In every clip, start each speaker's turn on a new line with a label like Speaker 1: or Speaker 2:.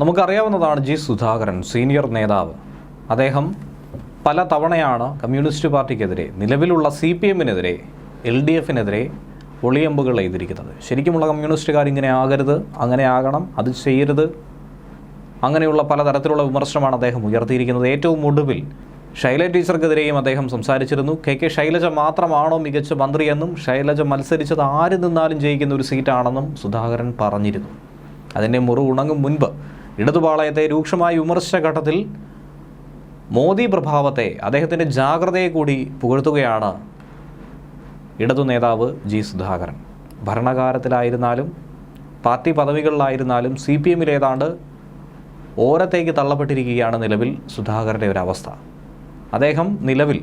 Speaker 1: നമുക്കറിയാവുന്നതാണ് G Sudhakaran senior നേതാവ്. അദ്ദേഹം പല തവണയാണ് കമ്മ്യൂണിസ്റ്റ് പാർട്ടിക്കെതിരെ നിലവിലുള്ള സി പി എമ്മിനെതിരെ എൽ ഡി എഫിനെതിരെ ഒളിയമ്പുകൾ എഴുതിയിരിക്കുന്നത്. ശരിക്കുമുള്ള കമ്മ്യൂണിസ്റ്റുകാർ ഇങ്ങനെ ആകരുത് അങ്ങനെ ആകണം അത് ചെയ്യരുത്. അങ്ങനെയുള്ള പലതരത്തിലുള്ള വിമർശനമാണ് അദ്ദേഹം ഉയർത്തിയിരിക്കുന്നത്. ഏറ്റവും ഒടുവിൽ ശൈല ടീച്ചർക്കെതിരെയും അദ്ദേഹം സംസാരിച്ചിരുന്നു. കെ കെ ശൈലജ മാത്രമാണോ മികച്ച മന്ത്രിയെന്നും ശൈലജ മത്സരിച്ചത് ആര് നിന്നാലും ജയിക്കുന്ന ഒരു സീറ്റാണെന്നും സുധാകരൻ പറഞ്ഞിരുന്നു. അതിന്റെ മുറി ഉണങ്ങും മുൻപ് ഇടതുപാളയത്തെ രൂക്ഷമായ വിമർശന ഘട്ടത്തിൽ മോദി പ്രഭാവത്തെ അദ്ദേഹത്തിന്റെ ജാഗ്രതയെ കൂടി പുകഴ്ത്തുകയാണ് ഇടതു നേതാവ് ജി സുധാകരൻ. ഭരണകാലത്തിലായിരുന്നാലും പാർട്ടി പദവികളിലായിരുന്നാലും സി പി എമ്മിൽ ഏതാണ്ട് ഓരത്തേക്ക് തള്ളപ്പെട്ടിരിക്കുകയാണ് നിലവിൽ സുധാകരന്റെ ഒരു അവസ്ഥ. അദ്ദേഹം നിലവിൽ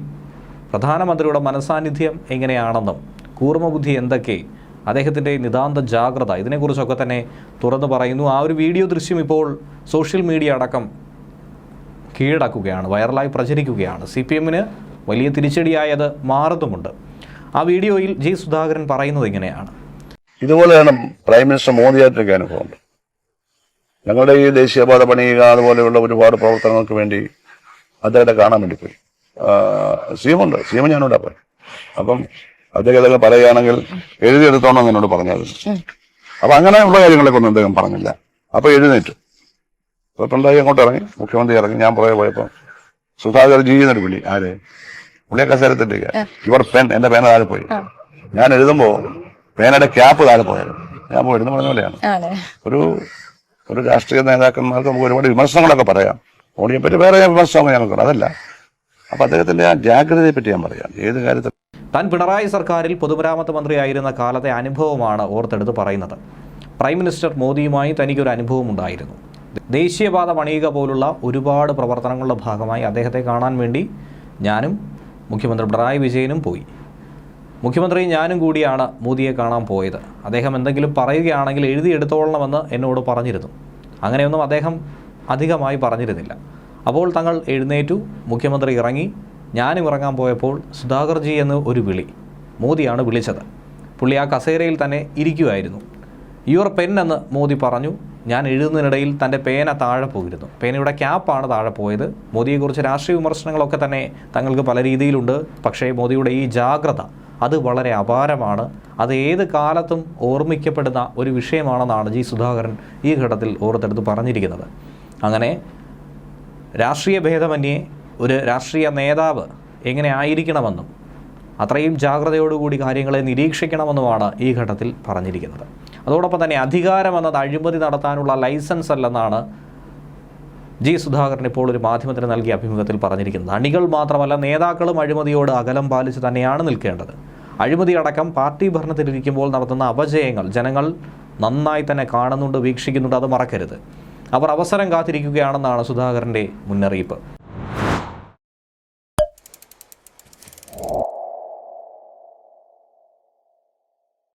Speaker 1: പ്രധാനമന്ത്രിയുടെ മനസാന്നിധ്യം എങ്ങനെയാണെന്നും കൂർമ്മബുദ്ധി എന്തൊക്കെ അദ്ദേഹത്തിന്റെ നിതാന്ത ജാഗ്രത ഇതിനെക്കുറിച്ചൊക്കെ തന്നെ തുറന്നു പറയുന്നു. ആ ഒരു വീഡിയോ ദൃശ്യം ഇപ്പോൾ സോഷ്യൽ മീഡിയ അടക്കം കീഴടക്കുകയാണ് വൈറലായി പ്രചരിക്കുകയാണ്. സി പി എമ്മിന് വലിയ തിരിച്ചടിയായത് മാറുന്നുമുണ്ട് ആ വീഡിയോയിൽ ജി സുധാകരൻ പറയുന്നത് ഇങ്ങനെയാണ്.
Speaker 2: ഇതുപോലെയാണ് പ്രൈം മിനിസ്റ്റർ മോദിയായിട്ടൊക്കെ അനുഭവം ഞങ്ങളുടെ ഈ ദേശീയപാത പണിയുക അതുപോലെയുള്ള ഒരുപാട് പ്രവർത്തനങ്ങൾക്ക് വേണ്ടി അദ്ദേഹത്തെ കാണാൻ വേണ്ടി പോയി. സീമുണ്ട് സീമ ഞാനുണ്ടാ പോയി. അപ്പം അദ്ദേഹം ഇതൊക്കെ പറയുകയാണെങ്കിൽ എഴുതിയെടുത്തോണം എന്നോട് പറഞ്ഞത് അപ്പൊ അങ്ങനെയുള്ള കാര്യങ്ങളൊക്കെ ഒന്നും അദ്ദേഹം പറഞ്ഞില്ല. അപ്പൊ എഴുന്നേറ്റു. അപ്പൊ പിണറായി അങ്ങോട്ട് ഇറങ്ങി. മുഖ്യമന്ത്രി ഇറങ്ങി. ഞാൻ പുറകെ പോയപ്പോ സുധാകർ ജി എന്നൊരു പുള്ളി ആര്? പുള്ളിയെ കസേരത്തിട്ടേക്ക് ഇവർ പെൻ എന്റെ പേന താഴെ പോയി. ഞാൻ എഴുതുമ്പോ പേനയുടെ ക്യാപ്പ് താഴെ പോയത് ഞാൻ എഴുതുന്ന പറഞ്ഞ പോലെയാണ്. ഒരു ഒരു രാഷ്ട്രീയ നേതാക്കന്മാർക്ക് നമുക്ക് ഒരുപാട് വിമർശനങ്ങളൊക്കെ പറയാം. മോഡിയെ പറ്റി വേറെ വിമർശനങ്ങൾ ഞങ്ങൾക്കുണ്ട്. അതല്ല. അപ്പൊ അദ്ദേഹത്തിന്റെ ആ ജാഗ്രതയെ പറ്റി ഞാൻ പറയാം. ഏത് കാര്യത്തിൽ
Speaker 1: താൻ പിണറായി സർക്കാരിൽ പൊതുമരാമത്ത് മന്ത്രിയായിരുന്ന കാലത്തെ അനുഭവമാണ് ഓർത്തെടുത്ത് പറയുന്നത്. പ്രൈം മിനിസ്റ്റർ മോദിയുമായി തനിക്കൊരു അനുഭവം ഉണ്ടായിരുന്നു. ദേശീയപാത പണിയുക പോലുള്ള ഒരുപാട് പ്രവർത്തനങ്ങളുടെ ഭാഗമായി അദ്ദേഹത്തെ കാണാൻ വേണ്ടി ഞാനും മുഖ്യമന്ത്രി പിണറായി വിജയനും പോയി. മുഖ്യമന്ത്രി ഞാനും കൂടിയാണ് മോദിയെ കാണാൻ പോയത്. അദ്ദേഹം എന്തെങ്കിലും പറയുകയാണെങ്കിൽ എഴുതിയെടുത്തോളണമെന്ന് എന്നോട് പറഞ്ഞിരുന്നു. അങ്ങനെയൊന്നും അദ്ദേഹം അധികമായി പറഞ്ഞിരുന്നില്ല. അപ്പോൾ തങ്ങൾ എഴുന്നേറ്റു മുഖ്യമന്ത്രി ഇറങ്ങി ഞാനും ഇറങ്ങാൻ പോയപ്പോൾ സുധാകർജി എന്ന് ഒരു വിളി മോദിയാണ് വിളിച്ചത്. പുള്ളി ആ കസേരയിൽ തന്നെ ഇരിക്കുമായിരുന്നു യുവർ പെൻ എന്ന് മോദി പറഞ്ഞു ഞാൻ എഴുതുന്നതിനിടയിൽ തന്റെ പേന താഴെ പോയിരുന്നു. പേനയുടെ ക്യാപ്പാണ് താഴെ പോയത്. മോദിയെക്കുറിച്ച് രാഷ്ട്രീയ വിമർശനങ്ങളൊക്കെ തന്നെ തങ്ങൾക്ക് പല രീതിയിലുണ്ട്. പക്ഷേ മോദിയുടെ ഈ ജാഗ്രത അത് വളരെ അപാരമാണ്. അത് ഏത് കാലത്തും ഓർമ്മിക്കപ്പെടുന്ന ഒരു വിഷയമാണെന്നാണ് ജി സുധാകരൻ ഈ ഘട്ടത്തിൽ ഓർത്തെടുത്ത് പറഞ്ഞിരിക്കുന്നത്. അങ്ങനെ രാഷ്ട്രീയ ഭേദമന്യേ ഒരു രാഷ്ട്രീയ നേതാവ് എങ്ങനെ ആയിരിക്കണമെന്നും അത്രയും ജാഗ്രതയോടുകൂടി കാര്യങ്ങളെ നിരീക്ഷിക്കണമെന്നുമാണ് ഈ ഘട്ടത്തിൽ പറഞ്ഞിരിക്കുന്നത്. അതോടൊപ്പം തന്നെ അധികാരം എന്നത് അഴിമതി നടത്താനുള്ള ലൈസൻസ് അല്ലെന്നാണ് ജി സുധാകരൻ ഇപ്പോൾ ഒരു മാധ്യമത്തിന് നൽകിയ അഭിമുഖത്തിൽ പറഞ്ഞിരിക്കുന്നത്. അണികൾ മാത്രമല്ല നേതാക്കളും അഴിമതിയോട് അകലം പാലിച്ച് തന്നെയാണ് നിൽക്കേണ്ടത്. അഴിമതി അടക്കം പാർട്ടി ഭരണത്തിലിരിക്കുമ്പോൾ നടത്തുന്ന അപജയങ്ങൾ ജനങ്ങൾ നന്നായി തന്നെ കാണുന്നുണ്ട് വീക്ഷിക്കുന്നുണ്ട് അത് മറക്കരുത്. അവർ അവസരം കാത്തിരിക്കുകയാണെന്നാണ് സുധാകരന്റെ മുന്നറിയിപ്പ്.